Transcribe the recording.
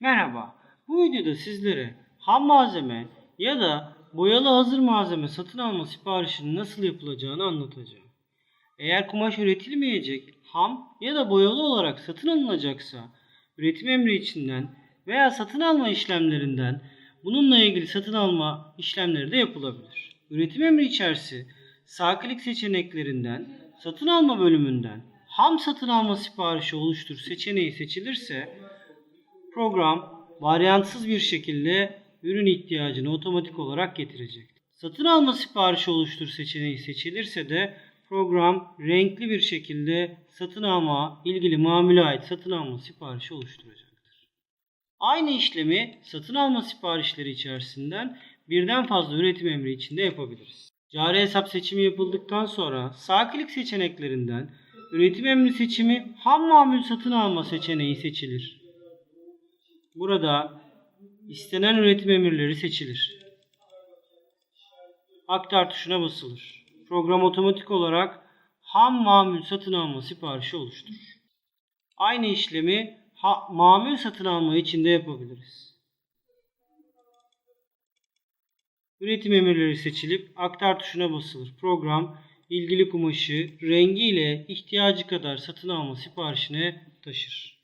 Merhaba. Bu videoda sizlere ham malzeme ya da boyalı hazır malzeme satın alma siparişinin nasıl yapılacağını anlatacağım. Eğer kumaş üretilmeyecek, ham ya da boyalı olarak satın alınacaksa üretim emri içinden veya satın alma işlemlerinden bununla ilgili satın alma işlemleri de yapılabilir. Üretim emri içerisi sağ klik seçeneklerinden satın alma bölümünden ham satın alma siparişi oluştur seçeneği seçilirse program varyantsız bir şekilde ürün ihtiyacını otomatik olarak getirecektir. Satın alma siparişi oluştur seçeneği seçilirse de program renkli bir şekilde satın alma ilgili mamule ait satın alma siparişi oluşturacaktır. Aynı işlemi satın alma siparişleri içerisinden birden fazla üretim emri içinde yapabiliriz. Cari hesap seçimi yapıldıktan sonra sağ klik seçeneklerinden üretim emri seçimi ham mamul satın alma seçeneği seçilir. Burada istenen üretim emirleri seçilir. Aktar tuşuna basılır. Program otomatik olarak ham mamul satın alma siparişi oluşturur. Aynı işlemi ha, mamul satın alma için de yapabiliriz. Üretim emirleri seçilip aktar tuşuna basılır. Program ilgili kumaşı rengiyle ihtiyacı kadar satın alma siparişine taşır.